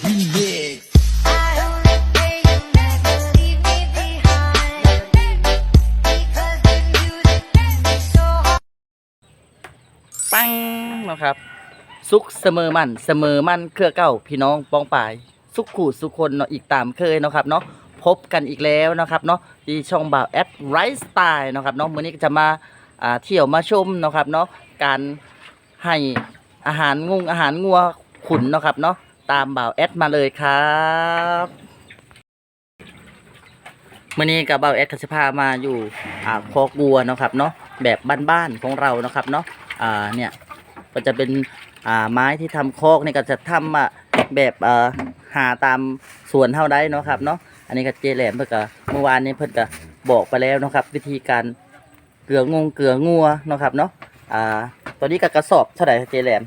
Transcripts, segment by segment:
Remix. Remix ปังนะครับ สุขเสมอมันเสมอมันเครือเก่าพี่น้องปองปาย สุขขู่สุขคนเนาะอีกตามเคยเนาะครับเนาะพบกันอีกแล้วนะครับเนาะที่ช่องบ่าวแอดไรสไตล์นาะครับเนาะมื้อนี้จะมาเที่ยวมาชมเนาะครับเนาะการให้อาหารงงอาหารงัวขุนเนาะครับเนาะ ตามบ่าวแอดมาเลยครับมื้อนี้กับบ่าวแอดก็จะพามาอยู่อ่าคอกวัวนะครับเนาะแบบบ้านๆของเรานะครับเนาะอ่าเนี่ยก็จะเป็นอ่าไม้ที่ทำคอกนี่ก็จะทำอะแบบเอ่อหาตามสวนเท่าได้เนาะครับเนาะอันนี้ก็เจแหลมเพิ่นก็เมื่อวานนี้เพิ่อนก็บอกไปแล้วนะครับ วิธีการเกลืองงเกลืองัวนะครับเนาะอ่าตอนนี้ก็กระสอบเท่าไหร่เจแหลม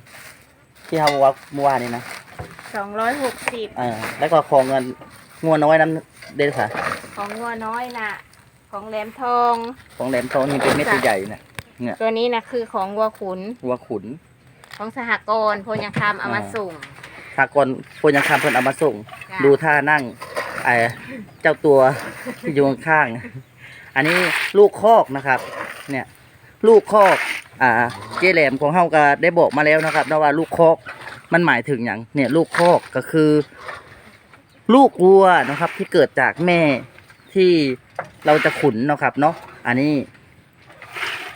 ที่เขาบอกว่าเมื่อวานนี้นะ สองร้อยหกสิบอ่าแล้วก็ของเงินงัวน้อยน้ำเด็ดค่ะ ของงัวน้อยน่ะ ของแหลมทอง ของแหลมทองนี่เป็นเม็ดใหญ่ๆนะตัวนี้นะคือของวัวขุน วัวขุน ของสหกรณ์โพยังคำเอามาอ่าส่งถ้ากอนพวกยังคำเพิ่นเอามาส่ง จ้ะดูท่านั่งไอ้เจ้าตัวที่อยู่ข้างๆอันนี้ลูกคอกนะครับ เนี่ย ลูกคอก อ่า เจแหลมของเฮาก็ได้บอกมาแล้วนะครับนะว่าลูกคอก มันหมายถึงอย่างเนี่ยลูกคอกก็คือ ลูกวัวนะครับ ที่เกิดจากแม่ที่เราจะขุนนะครับ เนาะอันนี้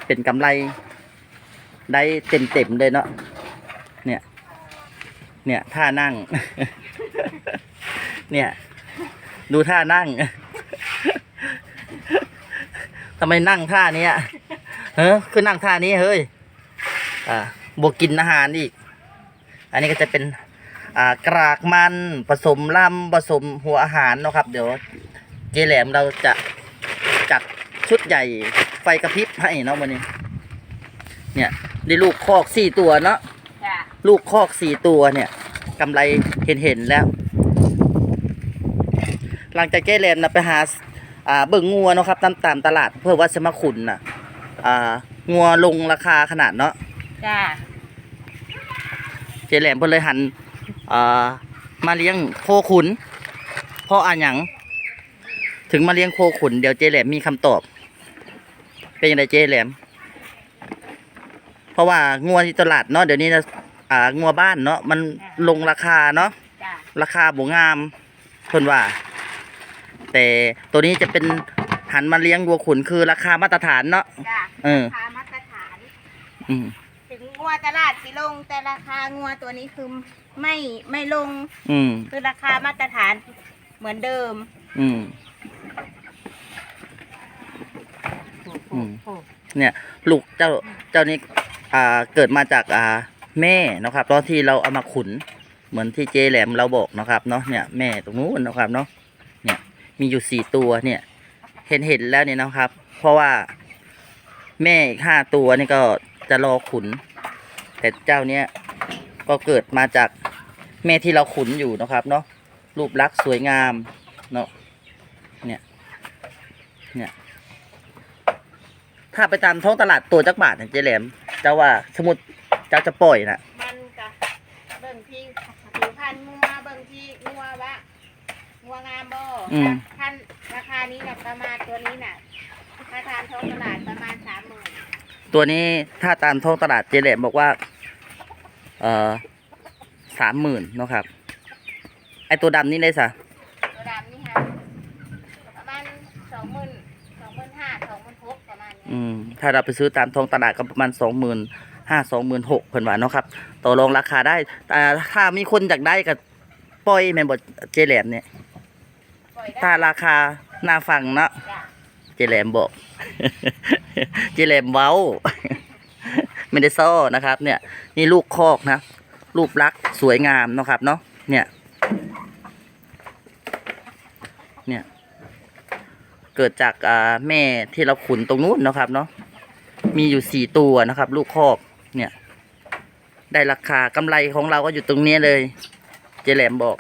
เป็นกำไรได้เต็มๆเลยเนาะเนี่ย เนี่ยท่านั่ง เนี่ย ดูท่านั่งทำไมนั่งท่านี้เฮ้ยคือนั่งท่านี้เฮ้ย อ่าบวกกินอาหารอีก อันนี้ก็จะเป็นอ่ากรากมันผสมลำผสมหัวอาหารเนาะครับ เดี๋ยวเจแหลมเราจะจัดชุดใหญ่ไฟกระพริบให้เนาะวันนี้ เนี่ยได้ลูกคอกสี่ตัวเนาะจ้ะลูกคอกสี่ตัวเนี่ยกำไรเห็นเห็นๆแล้ว หลังจากเจ๊แลมนะไปหาอ่าเบิ่งงัวเนาะครับตามตามตลาดเพื่อว่าจะมาขุนน่ะอ่างัวลงราคาขนาดเนาะจ้ะ เจ๊แหลมเพิ่นเลยหันอ่ามาเลี้ยงโคขุนเพราะอะหยังถึงมาเลี้ยงโคขุนเดี๋ยวเจ๊แหลมมีคำตอบ เป็นยังไงเจ๊แหลม เพราะว่างัวที่ตลาดเนาะเดี๋ยวนี้นะอ่างัวบ้านเนาะมันลงราคาเนาะจ้ะราคาบ่งามเพิ่นว่า แต่ตัวนี้จะเป็นหันมาเลี้ยงวัวขุนคือราคามาตรฐานเนาะจ้ะเออราคามาตรฐานอืมถึ งงัวตลาดสิลง แต่ราคางัวตัวนี้คือไม่ไม่ลง อืม คือราคามาตรฐานเหมือนเดิม อืม อืม เนี่ย ลูกเจ้าเจ้านี้อ่าเกิดมาจากอ่า แม่เนาะครับตอนที่เราเอามาขุน เหมือนที่เจแหลมเราบอกนะครับเนาะเนี่ยแม่ตรงนู้นนะครับเนาะเนี่ย มีอยู่สี่ตัวเนี่ย เห็นเห็นแล้วเนี่ยนะครับ เพราะว่า แม่อีกห้าตัวนี่ก็จะรอขุน แต่เจ้าเนี้ยก็เกิดมาจากแม่ที่เราขุนอยู่นะครับ เนาะรูปลักษณ์สวยงามเนาะเนี่ยเนี่ยถ้าไปตามท้องตลาดตัวจักบาทเนี่ยเจ๊แหลมเจ้าว่าสมมติเจ้าจะปล่อยนะมันก็เบิ่งที่ผิวพันธุ์งัวเบิ่งที่งัววะงัวงามบ่ท่านราคานี้น่ะประมาณตัวนี้น่ะถ้าทานท้องตลาดประมาณสามหมื่น ตัวนี้ถ้าตามท้องตลาดเจ๊แหลมบอกว่า เอ่อสามหมื่นเนาะครับ ไอตัวดำนี่ได้สะตัวดำนี่ค่ะประมาณสองหมื่นสองหมื่นห้าสองหมื่นหกประมาณนี้อืมถ้าเราไปซื้อตามท้องตลาดก็ประมาณสองหมื่นห้าสองหมื่นหกเพิ่นว่าเนาะครับต่อรองราคาได้ แต่ถ้ามีคนอยากได้ก็ปล่อยแม่นบ่เจ๊แหลมเนี่ย ปล่อยได้ถ้าราคาน่าฟังเนาะ จ้ะ เจแหลมบอก เจแหลมเว้า ไม่ได้ซ่อนะครับ เนี่ย นี่ลูกคอกนะ รูปลักษณ์สวยงามนะครับ เนาะ เนี่ย เนี่ย เกิดจากอ่าแม่ที่เราขุนตรงนู้นนะครับ เนาะ มีอยู่สี่ตัวนะครับ ลูกคอก เนี่ย ได้ราคากำไรของเราก็อยู่ตรงนี้เลย เจแหลมบอก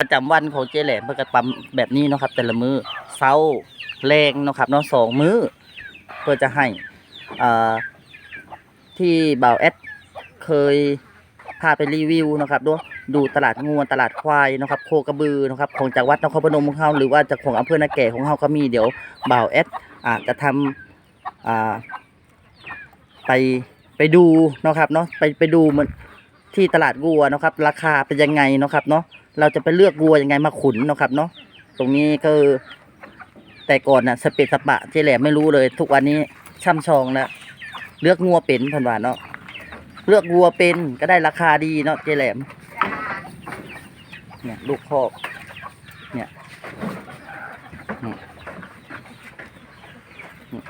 ประจำวันของเจแหลมเพื่อกระปั๊มแบบนี้นะครับ แต่ละมือเช้า แรงนะครับเนาะสองมือเพื่อจะให้ที่บ่าวแอดเคยพาไปรีวิวนะครับด้วยดูตลาดงัวตลาดควายนะครับ โคกระบือนะครับของจากวัดนครพนมของเฮาหรือว่าจากของอำเภอนาแก่ของเฮาก็มีเดี๋ยวบ่าวแอดอาจะทำไปไปดูนะครับเนาะไปไปดูมันที่ตลาดวัวนะครับ ราคาเป็นยังไงนะครับเนาะเราจะไปเลือกวัวยังไงมาขุนนะครับเนาะตรงนี้ก็ แต่ก่อนน่ะสเปซสปะเจแหลมไม่รู้เลย ทุกวันนี้ช่ำชองแล้วเลือกงัวเป็นพันวาเนาะเลือกวัวเป็นก็ได้ราคาดีเนาะเจแหลม เนี่ย ลูกคอกเนี่ยอืมอืม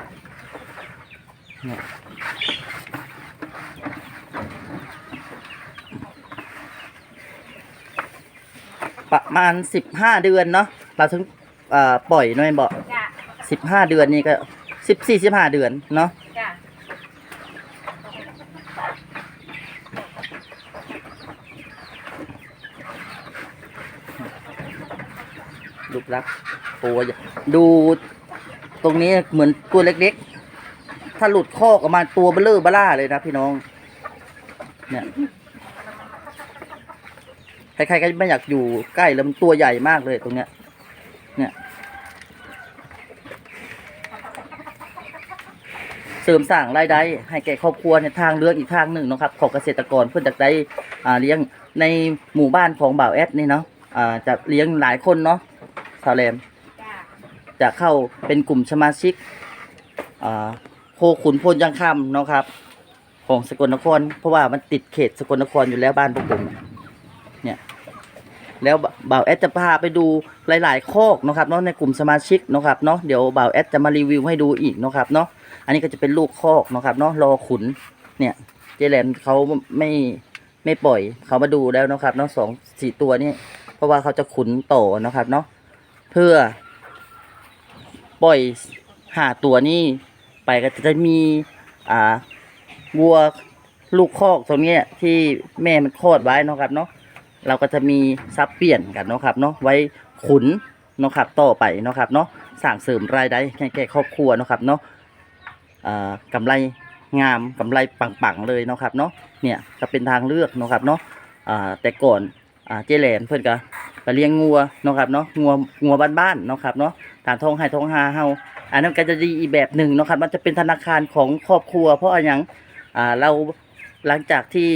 เนี่ยประมาณสิบห้าเดือนเนาะเราถึง อ่อปล่อยหน่อยบอกจ้าสิบห้าเดือนนี่ก็สิบสี่สิบห้าเดือนเนาะจ้ารูปลักษณ์ตัวใหญ่ดูตรงนี้เหมือนตัวเล็กๆ ถ้าหลุดคอกออกมาตัวเบลอเบล่าเลยนะพี่น้อง เนี่ยใครๆก็ไม่อยากอยู่ใกล้แล้วมันตัวใหญ่มากเลยตรงเนี้ย เนี่ย เสริมสร้างรายได้ ให้แก่ครอบครัวในทางเลือกอีกทางหนึ่งนะครับของเกษตรกรเพื่อจะได้เลี้ยงในหมู่บ้านของบ่าวแอดนี่เนาะจะเลี้ยงหลายคนเนาะสาวแรมจะเข้าเป็นกลุ่มสมาชิกโคขุนพลยังคำเนาะครับ ของสกลนคร เพราะว่ามันติดเขตสกลนครอยู่แล้วบ้านพวกผมเนี่ยแล้วบ่าวแอดจะพาไปดูหลายๆคอกนะครับเนาะในกลุ่มสมาชิกนะครับเนาะเดี๋ยวบ่าวแอดจะมารีวิวให้ดูอีกนะครับเนาะ อันนี้ก็จะเป็นลูกคอกนะครับเนาะรอขุนเนี่ยเจแหลมเขาไม่ไม่ปล่อยเขามาดูแล้วนะครับเนาะสองสี่ตัวนี่เพราะว่าเขาจะขุนโตอนะครับเนาะเพื่อ ปล่อยหาตัวนี้ไปก็จะมีอ่าวัวลูกคอกตรงนี้ที่แม่มันคลอดไว้นะครับเนาะเราก็จะมีซับเปลี่ยนกันนะครับเนาะไว้ขุนนะครับต่อไปนะครับเนาะสร้างเสริมรายได้แก่ครอบครัวนะครับเนาะ อ่ากำไรงามกำไรปังๆเลยเนาะครับเนาะเนี่ยก็เป็นทางเลือกเนาะครับเนาะแต่ก่อนเจแหลมเพื่อนก็ก็เลี้ยงงัวเนาะครับเนาะงัวงัวบ้านๆเนาะครับเนาะฐานทองไห้ทองหาเฮาอันนั้นก็จะดีอีกแบบหนึ่งเนาะครับมันจะเป็นธนาคารของครอบครัว เพราะอะไรย่างเราหลังจากที่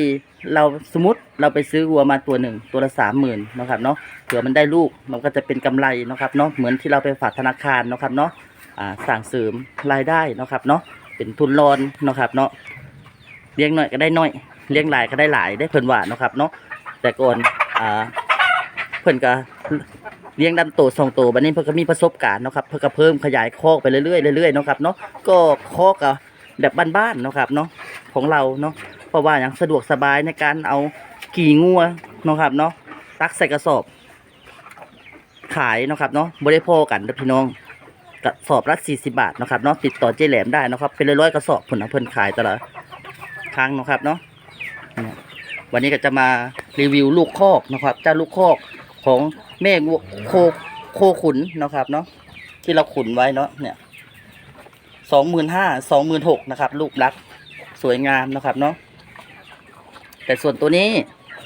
เราสมมติเราไปซื้อวัวมาตัวหนึ่งตัวละสามหมื่นนาะครับเนาะเผื่อมันได้ลูกมันก็จะเป็นกำไรเนาะครับเนาะเหมือนที่เราไปฝากธนาคารเนาะครับเนาะสั่งเสริมรายได้เนาะครับเนาะ เป็นทุนรอนเนาะครับเนาะเลี้ยงหน่อยก็ได้น้อยเลี้ยงหลายก็ได้หลายได้เพิ่นว่าเนาะครับเนาะแต่ก่อนอ่าเพิ่นก็เลี้ยงดำโตสองโตบัดนี้เพิ่นก็มีประสบการณ์เนาะครับเพิ่นก็เพิ่มขยายคอกไปเรื่อยๆเรื่อยๆเนาะครับเนาะก็คอกอะแบบบ้านๆเนาะครับเนาะของเราเนาะเพราะว่าอย่างสะดวกสบายในการเอาขี่งัวเนาะครับเนาะตักใส่กระสอบ ขายเนาะครับเนาะบ่ได้พอกันเด้อพี่น้อง กระสอบละ40บาทนะครับเนาะติดต่อเจ๊แหลมได้นะครับเป็นร้อยๆกระสอบผลนะเพิ่นขายแต่ละครั้งนะครับเนาะวันนี้ก็จะมารีวิวลูกคอกนะครับเจ้าลูกคอกของแม่โคโคขุนนะครับเนาะที่เราขุนไว้เนาะเนี่ยสองหมื่นห้าสองหมื่นหกนะครับรูปลักษ์สวยงามนะครับเนาะแต่ส่วนตัวนี้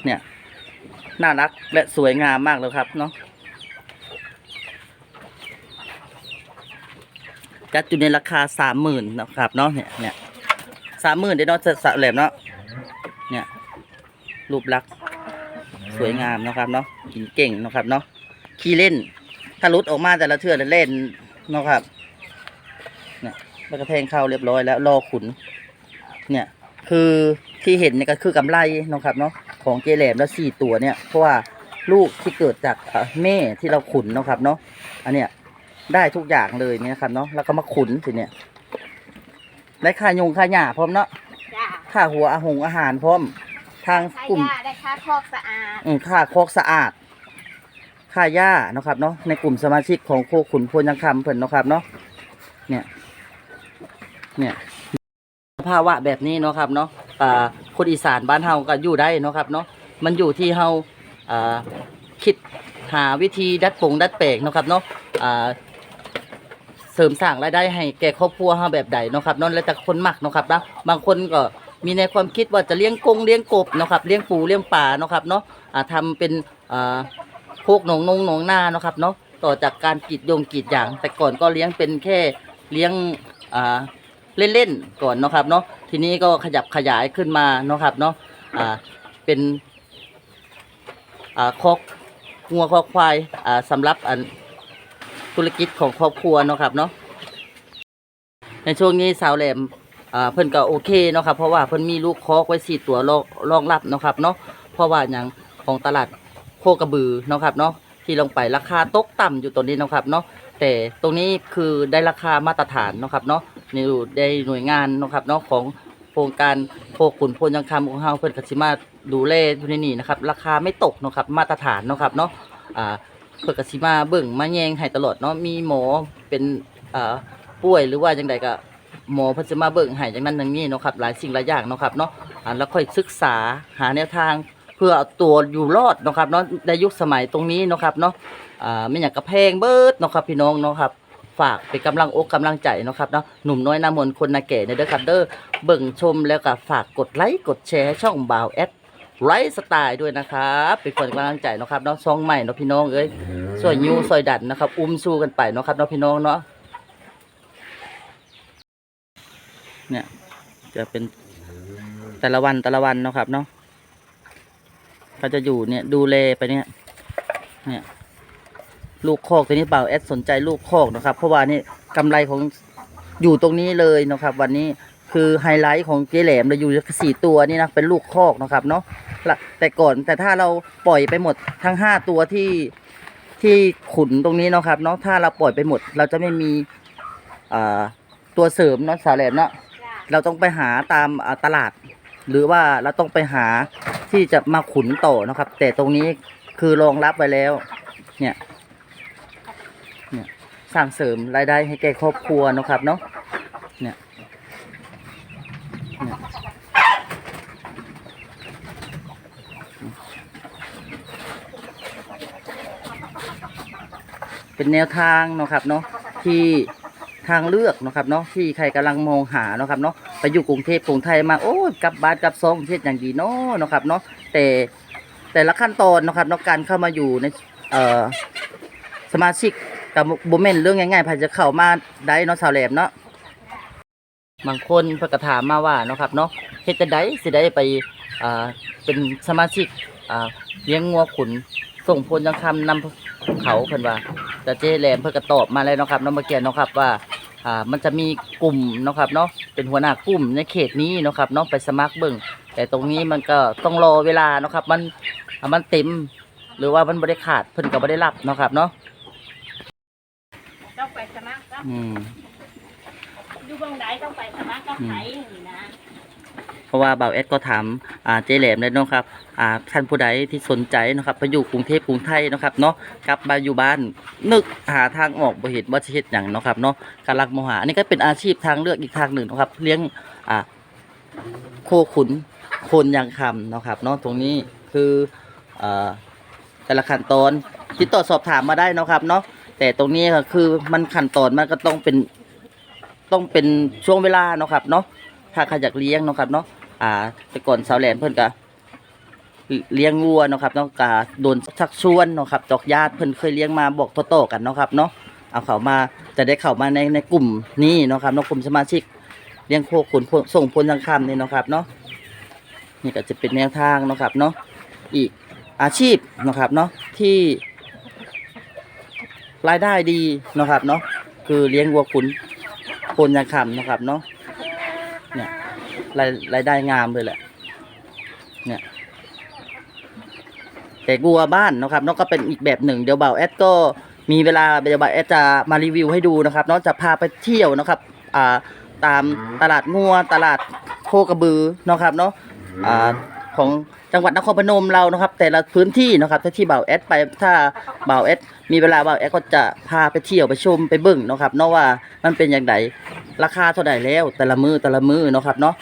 เนี่ยน่ารักและสวยงามมากเลยครับเนาะ จัดอยู่ในราคาสามหมื่นนะครับเนาะเนี่ยเนี่ยสามหมื่นเดี๋ยวเนาะจะสะแหลมเนาะเนี่ยรูปลักษณ์สวยงามนะครับเนาะกินเก่งนะครับเนาะขี้เล่นถ้ารุดออกมาแต่ละเทือเล่นนะครับเนี่ยแล้วก็แทงเข้าเรียบร้อยแล้วรอขุน เนี่ยคือที่เห็นเนี่ยก็คือกำไรนะครับเนาะของเจแหลมแล้วสี่ตัวเนี่ยเพราะว่าลูกที่เกิดจากแม่ที่เราขุนนะครับเนาะอันเนี้ย ได้ทุกอย่างเลยเนี่ยครับเนาะแล้วก็มาขุนทีเนี่ยได้ค่ายงค่าหญ้าพร้อมเนาะจ้าค่าหัวอาหงอาหารพร้อม ทางค่ากลุ่มยาได้ค่าคอกสะอาด อืมค่าคอกสะอาด ค่าหญ้าเนาะครับเนาะ ในกลุ่มสมาชิกของโคขุนพลยังคำเพิ่นเนาะครับเนาะ เนี่ย เนี่ยภาวะแบบนี้เนาะครับเนาะอ่าคนอีสานบ้านเฮาก็อยู่ได้เนาะครับเนาะ มันอยู่ที่เฮาอ่าคิดหาวิธีดัดปลงดัดแปลงเนาะครับเนาะอ่า เสริมสร้างรายได้ให้แก่ครอบครัวเฮาแบบใดเนาะครับเนาะแล้วแต่คนมักเนาะครับนะบางคนก็มีในความคิดว่าจะเลี้ยงกงเลี้ยงกบเนาะครับเลี้ยงปูเลี้ยงปลาเนาะครับเนาะอ่าทำเป็นอ่าโคกหนองนงหนองนาเนาะครับเนาะต่อจากการกรีดยงกรีดยาง แต่ก่อนก็เลี้ยงเป็นแค่เลี้ยงอ่าเล่นๆก่อนเนาะครับเนาะทีนี้ก็ขยับขยายขึ้นมาเนาะครับเนาะอ่าเป็นอ่าคอกงัวคอกควายอ่าสำหรับอัน ธุรกิจของครอบครัวเนาะครับเนาะในช่วงนี้สาวแหลมอ่าเพิ่นก็โอเคเนาะครับเพราะว่าเพิ่นมีลูกคอกไว้สี่ตัวรองรองรับเนาะครับเนาะเพราะว่าอย่างของตลาดโคกระบือเนาะครับเนาะที่ลงไปราคาตกต่ำอยู่ตัวนี้เนาะครับเนาะแต่ตรงนี้คือได้ราคามาตรฐานเนาะครับเนาะในได้หน่วยงานเนาะครับเนาะของโครงการโคขุนพลยังคำของเฮาเพิ่นก็สิมาดูแลอยู่ในนี้นะครับ ราคาไม่ตกเนาะครับมาตรฐานเนาะครับเนาะอ่า เพิ่นก็สิมาเบิ่งมาแยงให้ตลอดเนาะมีหมอเป็นอ่าป่วยหรือว่าจังใดก็หมอเพิ่นจะมาเบิ่งให้อย่างนั้นอย่างนี้เนาะครับหลายสิ่งหลายอย่างเนาะครับเนาะอ่าแล้วค่อยศึกษาหาแนวทางเพื่อเอาตัวอยู่รอดเนาะครับเนาะในยุคสมัยตรงนี้เนาะครับเนาะอ่าไม่อยากกระแพงเบิดเนาะครับพี่น้องเนาะครับฝากเป็นกำลังอกกำลังใจเนาะครับเนาะหนุ่มน้อยหน้ามนต์คนนาแก่เนี่ยเด้อครับเด้อเบิ่งชมแล้วก็ฝากกดไลค์กดแชร์ช่องบ่าวแอด ไลฟ์สไตล์ด้วยนะครับเป็นคนกำลังใจเนาะครับเนาะช่องใหม่เนาะพี่น้องเอ้ยซอยยูซอยดันนะครับ อุ้มสู้กันไปเนาะครับเนาะพี่น้องเนาะเนี่ยจะเป็นแต่ละวันแต่ละวันเนาะครับเนาะเขาจะอยู่เนี่ยดูแลไปเนี่ยเนี่ยลูกคอกตัวนี้เปล่าแอดสนใจลูกคอกนะครับ เพราะว่านี่กำไรของอยู่ตรงนี้เลยนะครับ วันนี้ คือไฮไลท์ของเจ๊แหลมเราอยู่สี่ตัวนี่นะเป็นลูกคอกนะครับเนาะละแต่ก่อนแต่ถ้าเราปล่อยไปหมดทั้งห้าตัวที่ที่ขุนตรงนี้เนาะครับเนาะถ้าเราปล่อยไปหมด เราจะไม่มีอ่าตัวเสริมเนาะสาวแหลมเนาะจ้ะเราต้องไปหาตามอ่าตลาด หรือว่าเราต้องไปหาที่จะมาขุนต่อนะครับ แต่ตรงนี้คือรองรับไว้แล้ว เนี่ยเนี่ยสร้างเสริมรายได้ให้แก่ครอบครัวนะครับเนาะเนี่ย เป็นแนวทางเนาะครับเนาะที่ทางเลือกเนาะครับเนาะที่ใครกำลังมองหาเนาะครับเนาะไปอยู่กรุงเทพกรุงไทยมาโอ้ยกลับบ้านกลับซองเทศอย่างดีเนาะเนาะครับเนาะแต่แต่ละขั้นตอนเนาะครับเนาะการเข้ามาอยู่ในเอ่อสมาชิกกับโบเมนเรื่องง่ายๆพายจะเข้ามาได้เนาะสาวแหลมเนาะ บางคนเพิ่นก็ถามมาว่าเนาะครับเนาะเฮ็ดจะได้สิได้ไปอ่าเป็นสมาชิกอ่าเลี้ยงงัวขุนส่งพลยังคำนำเขาเพิ่นว่าแต่เจ๊แหลมเพิ่นก็ตอบมาแล้วเนาะครับเนาะเมื่อกี้เนาะครับว่าอ่ามันจะมีกลุ่มเนาะครับเนาะเป็นหัวหน้ากลุ่มในเขตนี้เนาะครับเนาะไปสมัครเบิ่งแต่ตรงนี้มันก็ต้องรอเวลาเนาะครับมันอ่ามันเต็มหรือว่ามันบ่ได้ขาดเพิ่นก็บ่ได้รับเนาะครับเนาะต้องไปสมัครก็อืม อยู่เบางใดต้องไปสมัครก็ไผนี่นะเพราะว่าบ่าวแอดก็ถามอ่าเจ๊แหลมเลยเนาะครับอ่าท่านผู้ใดที่สนใจเนาะครับไปอยู่กรุงเทพกรุงไทยเนาะครับเนาะกลับมาอยู่บ้านนึกหาทางออกบ่เห็นว่าจะเฮ็ดหยังเนาะครับเนาะกำลังมหาอันนี้ก็เป็นอาชีพทางเลือกอีกทางหนึ่งเนาะครับ เลี้ยงอ่าโคขุนโคนยางคำเนาะครับเนาะตรงนี้คืออ่าแต่ละขั้นตอนติดต่อสอบถามมาได้เนาะครับเนาะแต่ตรงนี้ก็คือมันขั้นตอนมันก็ต้องเป็น ต้องเป็นช่วงเวลาเนาะครับเนาะถ้าใครอยากเลี้ยงเนาะครับเนาะอ่าแต่ก่อนสาวแหลมเพิ่นก็เลี้ยงวัวเนาะครับเนาะกาโดนชักชวนเนาะครับจากญาติเพิ่นเคยเลี้ยงมาบอกต่อๆกันเนาะครับเนาะเอาเขามาจะได้เข้ามาในในกลุ่มนี้เนาะครับเนาะกลุ่มสมาชิกเลี้ยงโคขุนส่งพลยังคำนี่เนาะครับเนาะนี่ก็จะเป็นแนวทางเนาะครับเนาะอีกอาชีพเนาะครับเนาะที่รายได้ดีเนาะครับเนาะคือเลี้ยงวัวขุน พลยังคำนะครับเนาะเนี่ยรายรายได้งามเลยแหละ เนี่ยแต่กัวบ้านนะครับเนาะก็เป็นอีกแบบหนึ่งเดี๋ยวเบาแอดก็มีเวลาเดี๋ยวบ่าแอดจะมารีวิวให้ดูนะครับเนาะจะพาไปเที่ยวนะครับอ่าตามตลาดงัวตลาดโคกระบือนะครับเนาะอ่าของ จังหวัดนครพนมเรานะครับ แต่ละพื้นที่นะครับถ้าที่บ่าวแอดไปถ้าบ่าวแอดมีเวลาบ่าวแอดก็จะพาไปเที่ยวไปชมไปเบิ่งนะครับเนาะว่ามันเป็นอย่างไรราคาเท่าไหร่แล้ว แต่ละมือแต่ละมือเนาะครับเนาะ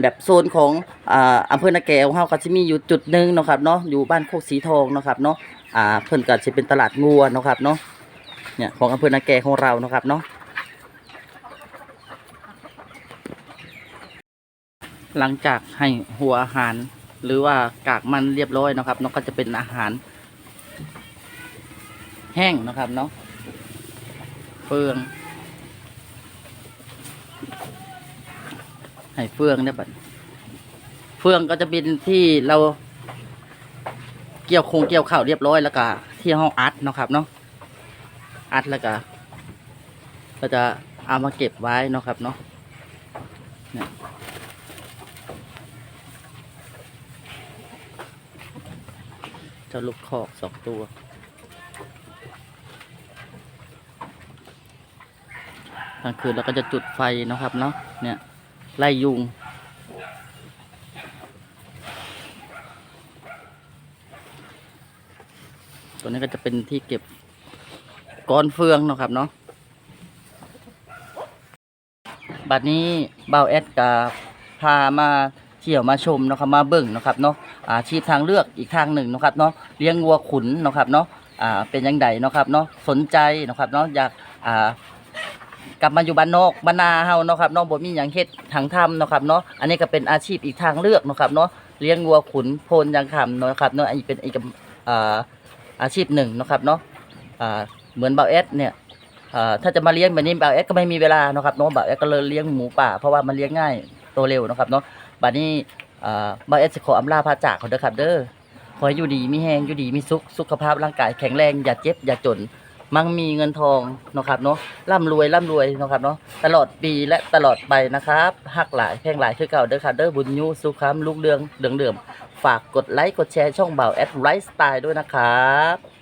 แบบโซนของอ่าอำเภอนาแกของเฮาก็สิมีอยู่จุดหนึ่งนะครับเนาะอยู่บ้านโคกสีทองนะครับเนาะอ่าเพิ่นก็สิเป็นตลาดงัวนะครับเนาะเนี่ยของอำเภอนาแกของเรานะครับเนาะ หลังจากให้หัวอาหาร หรือว่ากากมันเรียบร้อยนะครับนาะก็จะเป็นอาหาร แห้งนะครับเนาะเฟือง ให้เฟืองได้บัดเฟืองก็จะเป็นที่เราเกี่ยวโครงเกี่ยวข่าวเรียบร้อยแล้วก็ที่ห้องอัดนะครับเนาะอัดแล้วก็ก็จะเอามาเก็บไว้นะครับเนาะเนี่ยะลูกคอกสองตัว กลางคืนเราก็จะจุดไฟนะครับเนาะ เนี่ย ไล่ยุง ตัวนี้ก็จะเป็นที่เก็บก้อนเฟืองนะครับเนาะ บัดนี้เบาแอดกาพามา เที่ยวมาชมนะครับมาเบิ่งนะครับเนาะอาชีพทางเลือกอีกทางหนึ่งนะครับเนาะเลี้ยงวัวขุนนะครับเนาะอ่าเป็นยังไงเนาะครับเนาะสนใจนะครับเนาะอยากอ่ากลับมาอยู่บ้านนอกบ้านนาเฮาเนาะครับเนาะบ่มีหยังเฮ็ดทางทำเนาะครับเนาะอันนี้ก็เป็นอาชีพอีกทางเลือกเนาะครับเนาะเลี้ยงวัวขุนโพนยังคำเนาะครับเนาะอันนี้เป็นอีกอ่าอาชีพหนึ่งนะครับเนาะอ่าเหมือนเบาเอสเนี่ยถ้าจะมาเลี้ยงแบบนี้เบาเอสก็ไม่มีเวลานะครับเนาะเบาเอสก็เลยเลี้ยงหมูป่าเพราะว่ามันเลี้ยงง่ายโตเร็วนะครับเนาะ บัดนี้อ่าเบาเอสจะขออำลาพาจากเขาเด้อครับ เด้อขอให้อยู่ดีมีแห้งอยู่ดีมีสุขสุขภาพร่างกายแข็งแรงอย่าเจ็บอย่าจน มั่งมีเงินทองเนะครับเนาะร่ำรวยร่ำรวยเนะครับเนาะตลอดปีและตลอดไปนะครับหักหลายแพงหลายคือเก่าเด้อครับเด้อบุญยูสุขามลูกเรืองเดืองเดือมฝากกดไลค์กดแชร์ช่องเบาแอดไลฟ์สไตล์ด้วยนะครับ